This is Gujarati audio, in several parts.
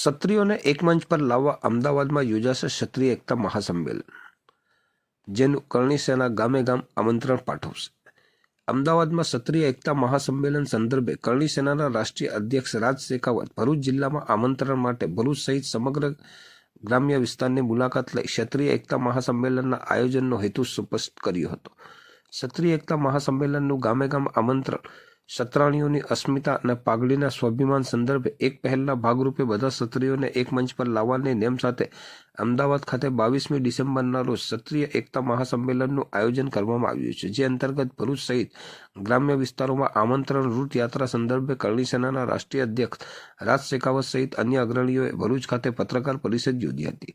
ક્ષત્રિયોને એક મંચ પર લાવવા અમદાવાદમાં યોજાશે ક્ષત્રિય એકતા મહાસંમેલન, જેનું કરણી સેના ગામે ગામ આમંત્રણ પાઠવશે. અમદાવાદમાં ક્ષત્રિય એકતા મહાસંમેલન સંદર્ભે કરણી સેનાના રાષ્ટ્રીય અધ્યક્ષ રાજ શેખાવત ભરૂચ જિલ્લામાં આમંત્રણ માટે ભરૂચ સહિત સમગ્ર ગ્રામ્ય વિસ્તારની મુલાકાત લઈ ક્ષત્રિય એકતા મહાસંમેલનના આયોજનનો હેતુ સ્પષ્ટ કર્યો હતો. ક્ષત્રિય એકતા મહાસંમેલનનું ગામે ગામ આમંત્રણ સત્રાણીઓની અસ્મિતા અને પાઘડીના સ્વાભિમાન સંદર્ભે એક પહેલના ભાગરૂપે બધા ક્ષત્રિયોને એક મંચ પર લાવવાની નેમ સાથે અમદાવાદ ખાતે બાવીસમી ડિસેમ્બરના રોજ ક્ષત્રિય એકતા મહાસંમેલનનું આયોજન કરવામાં આવ્યું છે, જે અંતર્ગત ભરૂચ સહિત ગ્રામ્ય વિસ્તારોમાં આમંત્રણ રૂટ યાત્રા સંદર્ભે કરણી સેનાના રાષ્ટ્રીય અધ્યક્ષ રાજ શેખાવત સહિત અન્ય અગ્રણીઓએ ભરૂચ ખાતે પત્રકાર પરિષદ યોજી હતી.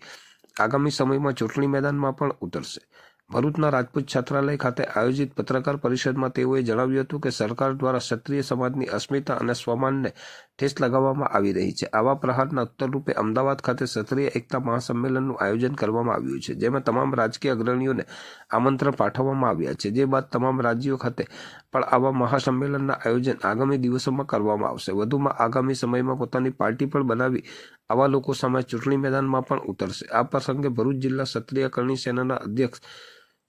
આગામી સમયમાં ચૂંટણી મેદાનમાં પણ ઉતરશે. ભરૂચના રાજપૂત છાત્રાલય ખાતે આયોજિત પત્રકાર પરિષદમાં તેઓએ જણાવ્યું હતું કે સરકાર દ્વારા ક્ષત્રિય સમાજની અસ્મિતા અને સ્વમાનને ઠેસ લગાવવામાં આવી રહી છે. આવા પ્રહારના ઉત્તરરૂપે અમદાવાદ ખાતે ક્ષત્રિય એકતા મહાસંમેલનનું આયોજન કરવામાં આવ્યું છે, જેમાં તમામ રાજકીય અગ્રણીઓને આમંત્રણ પાઠવવામાં આવ્યા છે. જે બાદ તમામ રાજ્યો ખાતે પણ આવા મહાસંમેલનના આયોજન આગામી દિવસોમાં કરવામાં આવશે. વધુમાં આગામી સમયમાં પોતાની પાર્ટી પણ બનાવી આવા લોકો સામે ચૂંટણી મેદાનમાં પણ ઉતરશે. આ પ્રસંગે ભરૂચ જિલ્લા ક્ષત્રિય કરણી સેનાના અધ્યક્ષ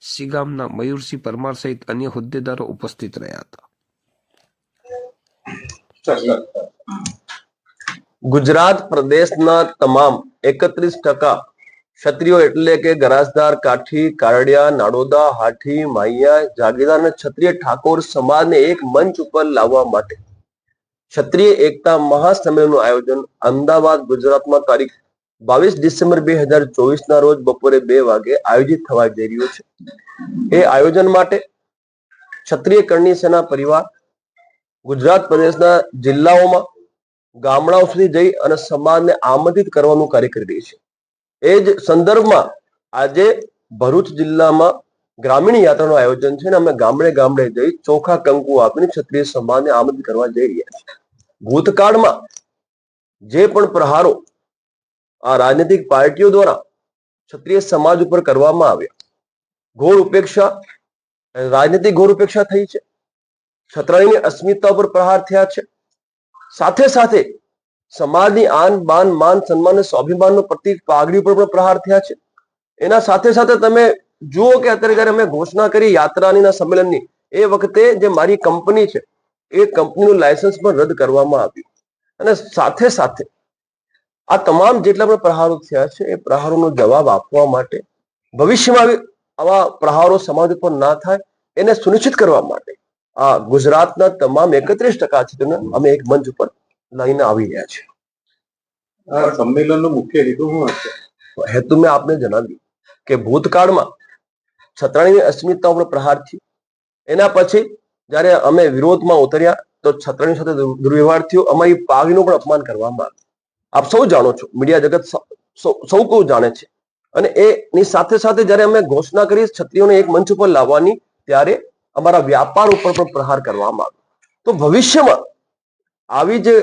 સિગામના મયુરસિંહ પરમાર સહિત અન્ય હોદ્દેદારો ઉપસ્થિત રહ્યા હતા. ગુજરાત પ્રદેશના તમામ એકત્રીસ ટકા ક્ષત્રિયો એટલે કે ગરાસદાર કાઠી, કારડિયા, નાડોદા હાઠી માહિયા, જાગીરદાર અને ક્ષત્રિય ઠાકોર સમાજને એક મંચ ઉપર લાવવા માટે. ક્ષત્રિય એકતા મહાસંમેલનનું આયોજન અમદાવાદ ગુજરાતમાં તારીખ બાવીસ ડિસેમ્બર બે હજાર ચોવીસ ના રોજ બપોરે બે વાગે આયોજિત થવા જઈ રહ્યું છે. એ આયોજન માટે ક્ષત્રિય કરણી સેના પરિવાર ગુજરાત પ્રદેશના જિલ્લાઓમાં ગામડાઓ સુધી જઈ અને સમાજને આમંત્રિત કરવાનું કાર્ય કરી રહી છે. એ જ સંદર્ભમાં આજે ભરૂચ જિલ્લામાં ગ્રામીણ યાત્રાનું આયોજન છે અને અમે ગામડે ગામડે જઈ ચોખા, કંકુ આપીને ક્ષત્રિય સમાજને આમંત્રિત કરવા જઈ રહ્યા છે ભૂતકાળમાં જે પણ પ્રહારો આ રાજનૈતિક પાર્ટીઓ દ્વારા ક્ષત્રિય સમાજ ઉપર કરવામાં આવ્યા, ઘોર ઉપેક્ષા, રાજનીતિક ઘોર ઉપેક્ષા થઈ છે. છત્રાણીની અસ્મિતા ઉપર પ્રહાર થયા છે. સાથે સાથે સમાજની આન, બાન, માન, સન્માન સ્વાભિમાનનો પ્રતિક પાઘડી ઉપર પણ પ્રહાર થયા છે. એના સાથે સાથે તમે જુઓ કે અત્યારે જયારે અમે ઘોષણા કરી યાત્રાની સંમેલનની, એ વખતે જે મારી કંપની છે, એ કંપનીનું લાયસન્સ પણ રદ કરવામાં આવ્યું. અને સાથે સાથે આ તમામ જેટલા પણ પ્રહારો થયા છે, એ પ્રહારોનો જવાબ આપવા માટે, ભવિષ્યમાં આવા પ્રહારો સમાજ ઉપર ના થાય, એને સુનિશ્ચિત કરવા માટે આ ગુજરાતના તમામ એકત્રીસ ટકા છે અમે એક મંચ ઉપર લઈને આવી રહ્યા છે. સંમેલનનો મુખ્ય હેતુ શું હશે? હેતુ મેં આપને જણાવ્યું કે ભૂતકાળમાં છત્રાણીની અસ્મિતા ઉપર પ્રહાર થયો. એના પછી જ્યારે અમે વિરોધમાં ઉતર્યા તો છત્રાણી સાથે દુર- દુર્વ્યવહાર થયો. અમારી પાઘડીનું પણ અપમાન કરવામાં આવ્યું. આપ સૌ જાણો છો મીડિયા જગત સૌ કોઈ જાણે છે. અને એની સાથે સાથે જ્યારે અમે ઘોષણા કરી છત્રીઓને એક મંચ ઉપર લાવવાની ત્યારે અમારા વ્યાપાર ઉપર પણ પ્રહાર કરવામાં આવ્યો. તો ભવિષ્યમાં આવી જે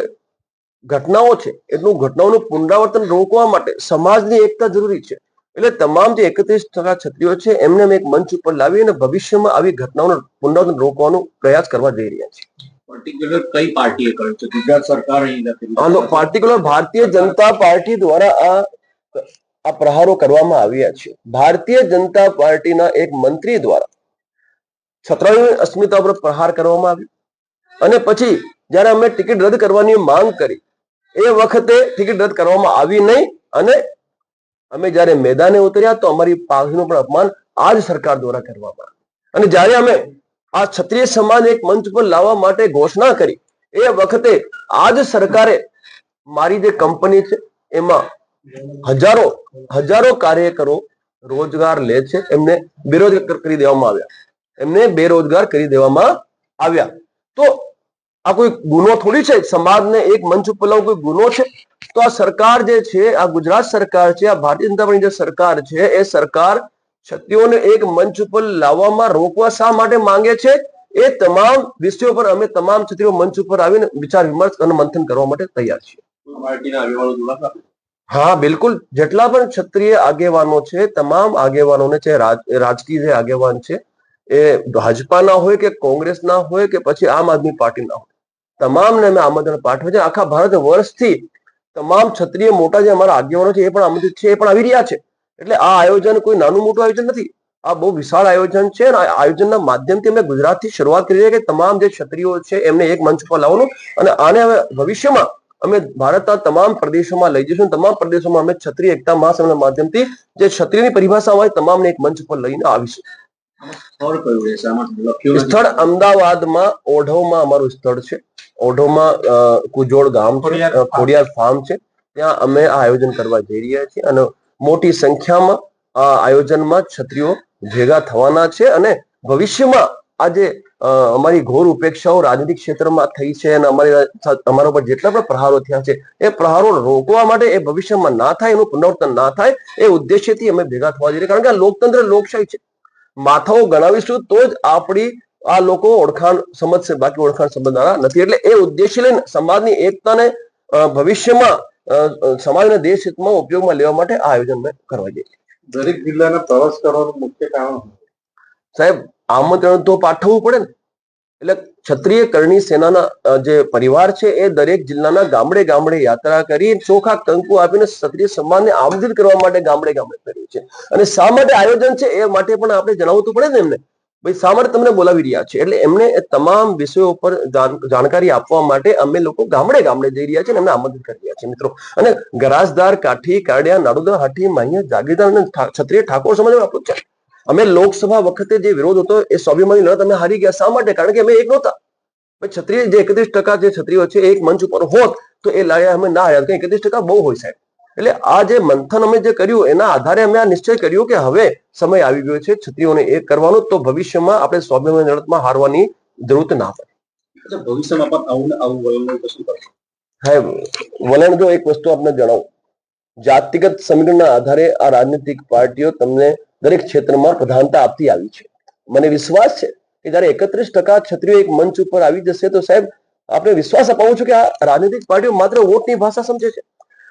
ઘટનાઓ છે એટલું ઘટનાઓનું પુનરાવર્તન રોકવા માટે સમાજની એકતા જરૂરી છે. એટલે તમામ જે એકત્રીસ ટકા છત્રીઓ છે એમને અમે એક મંચ ઉપર લાવી અને ભવિષ્યમાં આવી ઘટનાઓનું પુનરાવર્તન રોકવાનો પ્રયાસ કરવા જઈ રહ્યા છીએ. પર્ટિક્યુલર કઈ પાર્ટીએ કર્યું છે? ગુજરાત સરકાર અહીં પાર્ટિક્યુલર ભારતીય જનતા પાર્ટી દ્વારા આ આ પ્રહારો કરવામાં આવ્યા છે. ભારતીય જનતા પાર્ટીના એક મંત્રી દ્વારા છત્રાણીની અસ્મિતા પર પ્રહાર કરવામાં આવ્યો. અને પછી જ્યારે અમે ટિકિટ રદ કરવાની માંગ કરી, એ વખતે ટિકિટ રદ કરવામાં આવી નહીં અને અમે જ્યારે મેદાને ઉતર્યા તો અમારી પાઘડીનું પણ અપમાન આ જ સરકાર દ્વારા કરવામાં અને જ્યારે અમે આ ક્ષત્રિય સમાજ એક મંચ પર લાવવા માટે ઘોષણા કરી, એ વખતે આ જ સરકારે મારી જે કંપની છે, એમાં હજારો હજારો કાર્યકરો રોજગાર લે છે, એમને બેરોજગાર કરી દેવામાં આવ્યા. એમને બેરોજગાર કરી દેવામાં આવ્યા. તો આ કોઈ ગુનો થોડી છે? સમાજને એક મંચ ઉપર લાવવું કોઈ ગુનો છે? તો આ સરકાર જે છે આ ગુજરાત સરકાર છે આ ભારતીય જનતા પાર્ટી જે સરકાર છે એ સરકાર ક્ષત્રિયોને એક મંચ ઉપર લાવવામાં રોકવા શા માટે માંગે છે? એ તમામ વિષયો પર અમે તમામ ક્ષત્રિયો મંચ ઉપર આવીને વિચાર વિમર્શ અને મંથન કરવા માટે તૈયાર છીએ. હા બિલકુલ. જેટલા પણ ક્ષત્રિય આગેવાનો છે તમામ આગેવાનોને છે રાજ- રાજકીય આગેવાન છે એ ભાજપાના હોય કે કોંગ્રેસના હોય કે પછી આમ આદમી પાર્ટીના હોય. તમામને અમે આમંત્રણ પાઠવે છે. આખા ભારત વર્ષથી તમામ ક્ષત્રિય મોટા જે અમારા આગેવાનો છે, એ પણ આમંત્રિત છે, એ પણ આવી રહ્યા છે. એટલે આ આયોજન કોઈ નાનું મોટું આયોજન નથી. આ બહુ વિશાળ આયોજન છે અને આયોજનના માધ્યમથી અમે ગુજરાતથી શરૂઆત કરી રહ્યા કે તમામ જે ક્ષત્રિયો છે, એમને એક મંચ પર લાવવાનું અને આને હવે ભવિષ્યમાં અમે ભારતના તમામ પ્રદેશોમાં લઈ જઈશું. તમામ પ્રદેશોમાં અમે ક્ષત્રિય એકતા મહાસંઘના માધ્યમથી જે ક્ષત્રિયની પરિભાષા હોય તમામને એક મંચ પર લઈને આવીશું. સ્થળ અમદાવાદમાં ઓઢવમાં અમારું સ્થળ છે. ઓઢવમાં કુજોડ ગામ છે ખોડિયાર ફાર્મ. છે. ત્યાં અમે આ આયોજન કરવા જઈ રહ્યા છીએ અને મોટી સંખ્યામાં આ આયોજનમાં છત્રીઓ ભેગા થવાના છે અને ભવિષ્યમાં આજે અમારી ઘોર ઉપેક્ષાઓ રાજનીતિક ક્ષેત્રમાં થઈ છે અને અમારી અમારા ઉપર જેટલા પણ પ્રહારો થયા છે એ પ્રહારો રોકવા માટે એ ભવિષ્યમાં ના થાય એનું પુનરાવર્તન ના થાય એ ઉદ્દેશ્યથી અમે ભેગા થવા જઈ રહ્યા કારણ કે આ લોકતંત્ર લોકશાહી છે. માથાઓ ગણાવીશું તો જ આપણી આ લોકો ઓળખાણ સમજશે બાકી ઓળખાણ સમજનારા નથી. એટલે એ ઉદ્દેશ્ય લઈને સમાજની એકતાને ભવિષ્યમાં સમાજના દેશ હિતમાં ઉપયોગમાં લેવા માટે આ આયોજન મેં કરવા જઈએ દરેક જિલ્લાના પ્રવાસ કરવાનું મુખ્ય કારણ સાહેબ આમંત્રણ તો પાઠવવું પડે ને. એટલે ક્ષત્રિય કરણી સેનાના જે પરિવાર છે, એ દરેક જિલ્લાના ગામડે ગામડે યાત્રા કરી ચોખા, કંકુ આપીને ક્ષત્રિય સમાજને આમંત્રિત કરવા માટે ગામડે ગામડે કર્યું છે. અને શા માટે આયોજન છે, એ માટે પણ આપણે જણાવવું તો પડે ને એમને. ભાઈ, શા માટે તમને બોલાવી રહ્યા છે? એટલે એમને તમામ વિષયો પર જાણકારી આપવા માટે અમે લોકો ગામડે ગામડે જઈ રહ્યા છીએ અને એમને આમંત્રિત કરી રહ્યા છીએ, મિત્રો. અને ગરાસદાર કાઠી કાડિયા નાડુદા હાઠી માહિયા, જાગીરદાર અને ક્ષત્રિય ઠાકોર સમાજ આપણું છે. અમે લોકસભા વખતે જે વિરોધ હતો એ સ્વાભિમાની લડત અમે હારી ગયા. શા માટે? કારણ કે અમે એક નહોતા. છત્રીય જે એકત્રીસ ટકા જે છત્રીઓ છે એક મંચ ઉપર હોત તો એ લડ્યા અમે ના હાર્યા. એકત્રીસ ટકા બહુ હોય સાહેબ. એટલે આ જે મંથન અમે જે કર્યું એના આધારે અમે આ નિશ્ચય કર્યો કે હવે સમય આવી ગયો છે છત્રીઓને એક કરવાનો તો ભવિષ્યમાં આપણે સ્વાભિમાની લડતમાં હારવાની જરૂરત ના પડે. ભવિષ્યમાં પણ આવું આવું વલણ શું વલણ જો એક વસ્તુ આપને જણાવું. જાતિગત સમીકરણના આધારે આ રાજનીતિક પાર્ટીઓ તમને દરેક ક્ષેત્રમાં પ્રધાનતા આપતી આવી છે. મને વિશ્વાસ છે કે જયારે એકત્રીસ ટકા ક્ષત્રિયો એક મંચ ઉપર આવી જશે તો સાહેબ આપણે વિશ્વાસ અપાવું છું કે આ રાજનીતિક પાર્ટીઓ માત્ર વોટની ભાષા સમજે છે.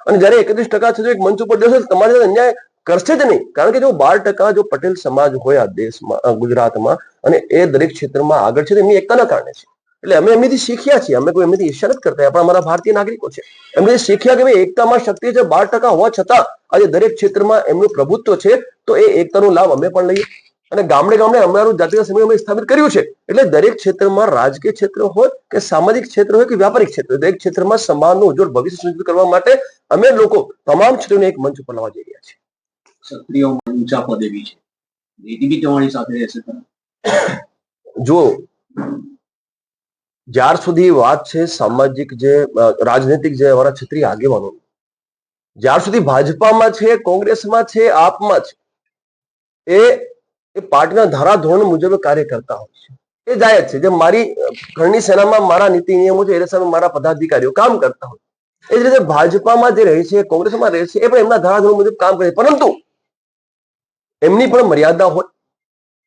અને જયારે એકત્રીસ ટકા ક્ષત્રિયો એક મંચ ઉપર તો તમારી સાથે અન્યાય કરશે જ નહીં. કારણ કે જો બાર ટકા જો પટેલ સમાજ હોય આ દેશમાં ગુજરાતમાં, અને એ દરેક ક્ષેત્રમાં આગળ છે, તો એમની એકતાના કારણે છે. એટલે અમે એમનીથી શીખ્યા છીએ. અમે કોઈ એમનીથી ઈર્ષ્યા નથી કરતા. પણ અમારા ભારતીય નાગરિકો છે. એમને શીખ્યા કે ભાઈ એકતામાં શક્તિ છે બાર ટકા હોવા છતાં આજે દરેક ક્ષેત્રમાં એમનું પ્રભુત્વ છે તો એ એકતાનો લાભ અમે પણ લઈએ. અને ગામડે ગામડે અમારું જાતિગત સમય અમે સ્થાપિત કર્યું છે. એટલે દરેક ક્ષેત્રમાં રાજકીય ક્ષેત્ર હોય કે સામાજિક ક્ષેત્ર હોય કે વ્યાપારિક ક્ષેત્ર દરેક ક્ષેત્રમાં સમાજનું ઉજ્જવળ ભવિષ્ય સુનિશ્ચિત કરવા માટે અમે લોકો તમામ ક્ષેત્રોને એક મંચ ઉપર લાવવા જઈ રહ્યા છીએ. ક્ષત્રિયોમાં ઊંચા પદે બી છે. નીતિ બી તમારી સાથે રહેશે. જો જ્યાર સુધી વાત છે સામાજિક જે રાજનૈતિક જે અમારા ક્ષેત્રીય આગેવાનો. જ્યાર સુધી ભાજપામાં છે, કોંગ્રેસમાં છે, આપમાં છે, એ એ પાર્ટીના ધારાધોરણ મુજબ કાર્ય કરતા હોય છે. એ જાય છે. જે મારી ઘરની સેનામાં મારા નીતિ નિયમો છે, એ સામે મારા પદાધિકારીઓ કામ કરતા હોય. એ જ રીતે ભાજપામાં જે રહે છે, કોંગ્રેસમાં રહે છે, એ પણ એમના ધારાધોરણ મુજબ કામ કરે પરંતુ, એમની પણ મર્યાદા હોય.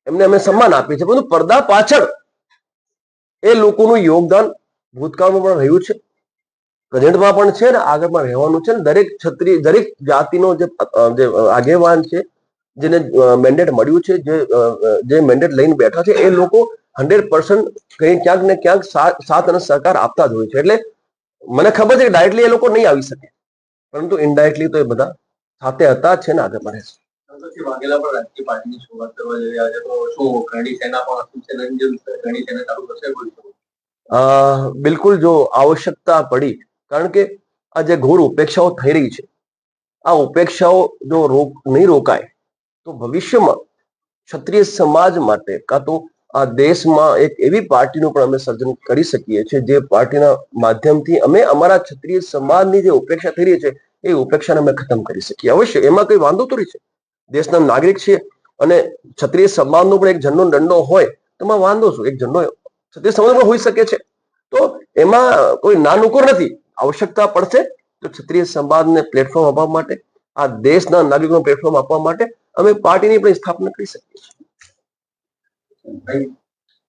એમને અમે સન્માન આપીએ છીએ. પરંતુ પડદા પાછળ એ લોકોનું યોગદાન ભૂતકાળમાં પણ રહ્યું છે. પ્રેઝન્ટમાં પણ છે ને, આગળમાં રહેવાનું છે ને. દરેક ક્ષત્રિય દરેક જાતિનો જે આગેવાન છે, જેને મેન્ડેટ મળ્યું છે, જે જે મેન્ડેટ લઈને બેઠા છે, એ લોકો હંડ્રેડ પર્સન્ટ કંઈ ક્યાંક ને ક્યાંક સાથ અને સહકાર આપતા જ હોય છે. એટલે મને ખબર છે કે ડાયરેક્ટલી એ લોકો નહીં આવી શકે. પરંતુ ઇનડાયરેક્ટલી તો એ બધા સાથે હતા જ છે ને આગળ પણ રહેશે. સંતોષજી વાઘેલા પણ રાજકીય પાર્ટીની શરૂઆત કરવા જઈ રહ્યા તો શું, ઘણી સેના પણ શિવસેનાની જે કરણી સેના ચાલુ થશે ભવિષ્યમાં? બિલકુલ જો આવશ્યકતા પડી, કારણ કે આ જે ઘોર ઉપેક્ષાઓ થઈ રહી છે, આ ઉપેક્ષાઓ જો રોક, નહીં રોકાય, તો ભવિષ્યમાં ક્ષત્રિય સમાજ માટે કાં તો આ દેશમાં એક એવી પાર્ટીનું પણ અમે સર્જન કરી શકીએ છીએ, જે પાર્ટીના માધ્યમથી અમે અમારા ક્ષત્રિય સમાજની જે ઉપેક્ષા થઈ રહી છે, એ ઉપેક્ષાને અમે ખતમ કરી શકીએ અવશ્ય, એમાં કઈ વાંધો થોડી છે દેશના નાગરિક છીએ અને ક્ષત્રિય સમાજનો પણ એક ઝંડો દંડો હોય, તો એમાં વાંધો શું? એક ઝંડો ક્ષત્રિય સમાજમાં હોઈ શકે છે. તો એમાં કોઈ નાનુકુર નથી. આવશ્યકતા પડશે તો ક્ષત્રિય સમાજને પ્લેટફોર્મ આપવા માટે, આ દેશના નાગરિકોને પ્લેટફોર્મ આપવા માટે, અમે પાર્ટીની પણ સ્થાપના કરી શકીએ છીએ.